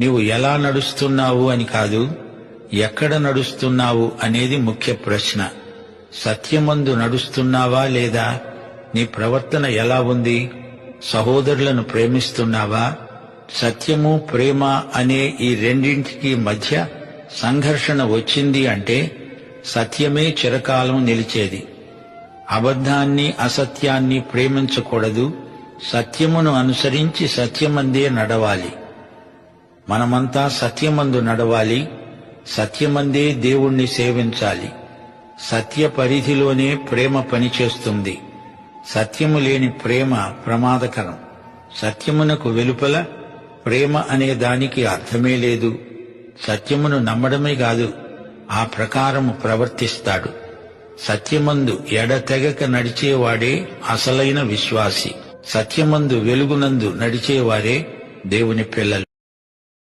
నీవు ఎలా నడుస్తున్నావు అని కాదు ఎక్కడ నడుస్తున్నావు అనేది ముఖ్య ప్రశ్న. సత్యమందు నడుస్తున్నావా లేదా? నీ ప్రవర్తన ఎలా ఉంది? సహోదరులను ప్రేమిస్తున్నావా? సత్యము ప్రేమ అనే ఈ రెండింటికి మధ్య సంఘర్షణ వచ్చింది అంటే సత్యమే చిరకాలం నిలిచేది. అబద్ధాన్ని అసత్యాన్ని ప్రేమించకూడదు. సత్యమును అనుసరించి సత్యమందే నడవాలి. మనమంతా సత్యమందు నడవాలి సత్యమందే దేవుణ్ణి సేవించాలి. సత్య పరిధిలోనే ప్రేమ పనిచేస్తుంది. సత్యము లేని ప్రేమ ప్రమాదకరం. సత్యమునకు వెలుపల ప్రేమ అనే దానికి అర్థమే లేదు. సత్యమును నమ్మడమే కాదు ఆ ప్రకారము ప్రవర్తిస్తాడు. సత్యమందు ఎడతెగక నడిచేవాడే అసలైన విశ్వాసి. సత్యమందు వెలుగునందు నడిచేవారే దేవుని పిల్లలు.